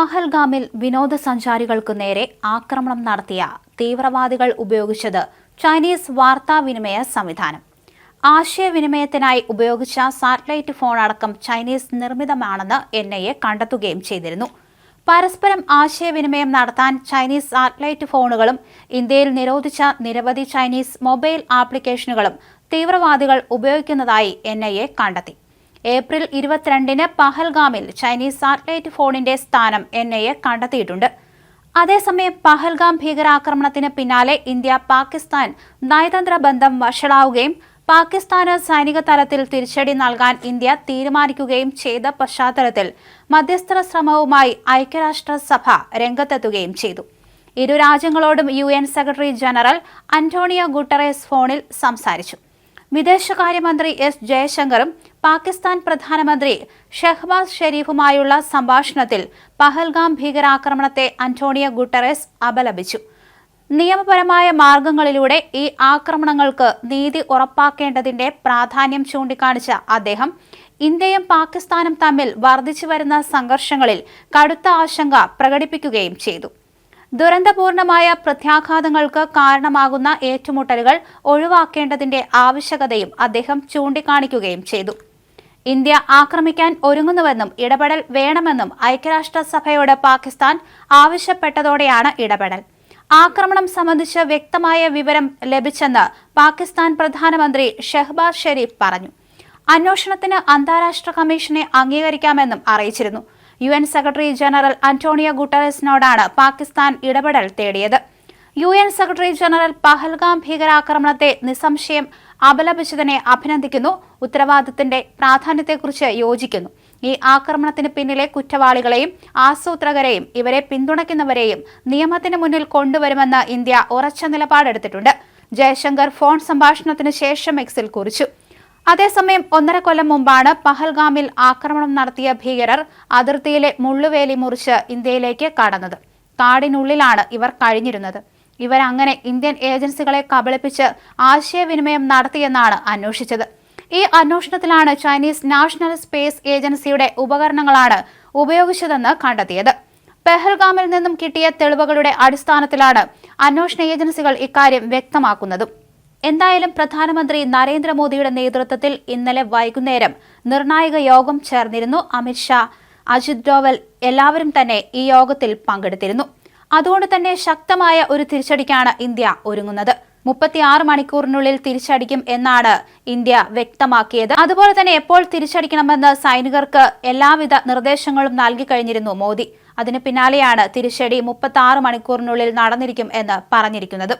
പഹൽഗാമിൽ വിനോദസഞ്ചാരികൾക്കു നേരെ ആക്രമണം നടത്തിയ തീവ്രവാദികൾ ഉപയോഗിച്ചത് ചൈനീസ് വാർത്താവിനിമയ സംവിധാനം. ആശയവിനിമയത്തിനായി ഉപയോഗിച്ച സാറ്റലൈറ്റ് ഫോൺ അടക്കം ചൈനീസ് നിർമ്മിതമാണെന്ന് എൻ ഐ എ കണ്ടെത്തുകയും ചെയ്തിരുന്നു. പരസ്പരം ആശയവിനിമയം നടത്താൻ ചൈനീസ് സാറ്റലൈറ്റ് ഫോണുകളും ഇന്ത്യയിൽ നിരോധിച്ച നിരവധി ചൈനീസ് മൊബൈൽ ആപ്ലിക്കേഷനുകളും തീവ്രവാദികൾ ഉപയോഗിക്കുന്നതായി എൻ കണ്ടെത്തി. ഏപ്രിൽ ഇരുപത്തിരണ്ടിന് പഹൽഗാമിൽ ചൈനീസ് സാറ്റലൈറ്റ് ഫോണിന്റെ സ്ഥാനം എൻ ഐ എ കണ്ടെത്തിയിട്ടുണ്ട്. അതേസമയം പഹൽഗാം ഭീകരാക്രമണത്തിന് പിന്നാലെ ഇന്ത്യ പാകിസ്ഥാൻ നയതന്ത്ര ബന്ധം വഷളാവുകയും പാകിസ്ഥാന് സൈനിക തലത്തിൽ തിരിച്ചടി നൽകാൻ ഇന്ത്യ തീരുമാനിക്കുകയും ചെയ്ത പശ്ചാത്തലത്തിൽ മധ്യസ്ഥ ശ്രമവുമായി ഐക്യരാഷ്ട്രസഭ രംഗത്തെത്തുകയും ചെയ്തു. ഇരു രാജ്യങ്ങളോടും U N secretary general Antonio Guterres ഫോണിൽ സംസാരിച്ചു. വിദേശകാര്യമന്ത്രി എസ് ജയശങ്കറും പാകിസ്ഥാൻ പ്രധാനമന്ത്രി ഷെഹ്ബാസ് ഷെരീഫുമായുള്ള സംഭാഷണത്തിൽ പഹൽഗാം ഭീകരാക്രമണത്തെ അന്റോണിയ ഗുട്ടറസ് അപലപിച്ചു. നിയമപരമായ മാർഗങ്ങളിലൂടെ ഈ ആക്രമണങ്ങൾക്ക് നീതി ഉറപ്പാക്കേണ്ടതിന്റെ പ്രാധാന്യം ചൂണ്ടിക്കാണിച്ച അദ്ദേഹം ഇന്ത്യയും പാകിസ്ഥാനും തമ്മിൽ വർദ്ധിച്ചു വരുന്ന സംഘർഷങ്ങളിൽ കടുത്ത ആശങ്ക പ്രകടിപ്പിക്കുകയും ചെയ്തു. ദുരന്തപൂർണമായ പ്രത്യാഘാതങ്ങൾക്ക് കാരണമാകുന്ന ഏറ്റുമുട്ടലുകൾ ഒഴിവാക്കേണ്ടതിന്റെ ആവശ്യകതയും അദ്ദേഹം ചൂണ്ടിക്കാണിക്കുകയും ചെയ്തു. ഇന്ത്യ ആക്രമിക്കാൻ ഒരുങ്ങുന്നുവെന്നും ഇടപെടൽ വേണമെന്നും ഐക്യരാഷ്ട്രസഭയോട് പാകിസ്ഥാൻ ആവശ്യപ്പെട്ടതോടെയാണ് ഇടപെടൽ. ആക്രമണം സംബന്ധിച്ച് വ്യക്തമായ വിവരം ലഭിച്ചെന്ന് പാകിസ്ഥാൻ പ്രധാനമന്ത്രി ഷെഹ്ബാസ് ഷെരീഫ് പറഞ്ഞു. അന്വേഷണത്തിന് അന്താരാഷ്ട്ര കമ്മീഷനെ അംഗീകരിക്കാമെന്നും അറിയിച്ചിരുന്നു. യു സെക്രട്ടറി ജനറൽ അന്റോണിയോ ഗുട്ടറസിനോടാണ് പാകിസ്ഥാൻ ഇടപെടൽ തേടിയത്. U N secretary general Pahalgam ഭീകരാക്രമണത്തെ നിസ്സംശയം അപലപിച്ചതിനെ അഭിനന്ദിക്കുന്നു ഉത്തരവാദിത്തത്തിന്റെ പ്രാധാന്യത്തെക്കുറിച്ച് യോജിക്കുന്നു. ഈ ആക്രമണത്തിന് പിന്നിലെ കുറ്റവാളികളെയും ആസൂത്രകരെയും ഇവരെ പിന്തുണയ്ക്കുന്നവരെയും നിയമത്തിന് മുന്നിൽ കൊണ്ടുവരുമെന്ന് ഇന്ത്യ ഉറച്ച നിലപാടെടുത്തിട്ടുണ്ട്. ജയശങ്കർ ഫോൺ സംഭാഷണത്തിന് ശേഷം എക്സിൽ കുറിച്ചു. അതേസമയം ഒന്നര കൊല്ലം മുമ്പാണ് പഹൽഗാമിൽ ആക്രമണം നടത്തിയ ഭീകരർ അതിർത്തിയിലെ മുള്ളുവേലി മുറിച്ച് ഇന്ത്യയിലേക്ക് കടന്നത്. കാടിനുള്ളിലാണ് ഇവർ കഴിഞ്ഞിരുന്നത്. ഇവരങ്ങനെ ഇന്ത്യൻ ഏജൻസികളെ കബളിപ്പിച്ച് ആശയവിനിമയം നടത്തിയെന്നാണ് അന്വേഷിച്ചത്. ഈ അന്വേഷണത്തിലാണ് ചൈനീസ് നാഷണൽ സ്പേസ് ഏജൻസിയുടെ ഉപകരണങ്ങളാണ് ഉപയോഗിച്ചതെന്ന് കണ്ടെത്തിയത്. പെഹൽഗാമിൽ നിന്നും കിട്ടിയ തെളിവുകളുടെ അടിസ്ഥാനത്തിലാണ് അന്വേഷണ ഏജൻസികൾ ഇക്കാര്യം വ്യക്തമാക്കുന്നത്. എന്തായാലും പ്രധാനമന്ത്രി നരേന്ദ്രമോദിയുടെ നേതൃത്വത്തിൽ ഇന്നലെ വൈകുന്നേരം നിർണായക യോഗം ചേർന്നിരുന്നു. അമിത്ഷാ അജിത് ഡോവൽ എല്ലാവരും തന്നെ ഈ യോഗത്തിൽ പങ്കെടുത്തിരുന്നു. അതുകൊണ്ട് തന്നെ ശക്തമായ ഒരു തിരിച്ചടിക്കാണ് ഇന്ത്യ ഒരുങ്ങുന്നത്. മുപ്പത്തിയാറ് മണിക്കൂറിനുള്ളിൽ തിരിച്ചടിക്കും എന്നാണ് ഇന്ത്യ വ്യക്തമാക്കിയത്. അതുപോലെ തന്നെ എപ്പോൾ തിരിച്ചടിക്കണമെന്ന് സൈനികർക്ക് എല്ലാവിധ നിർദ്ദേശങ്ങളും നൽകി കഴിഞ്ഞിരുന്നു മോദി. അതിന് പിന്നാലെയാണ് തിരിച്ചടി മുപ്പത്തി മണിക്കൂറിനുള്ളിൽ നടന്നിരിക്കും എന്ന് പറഞ്ഞിരിക്കുന്നത്.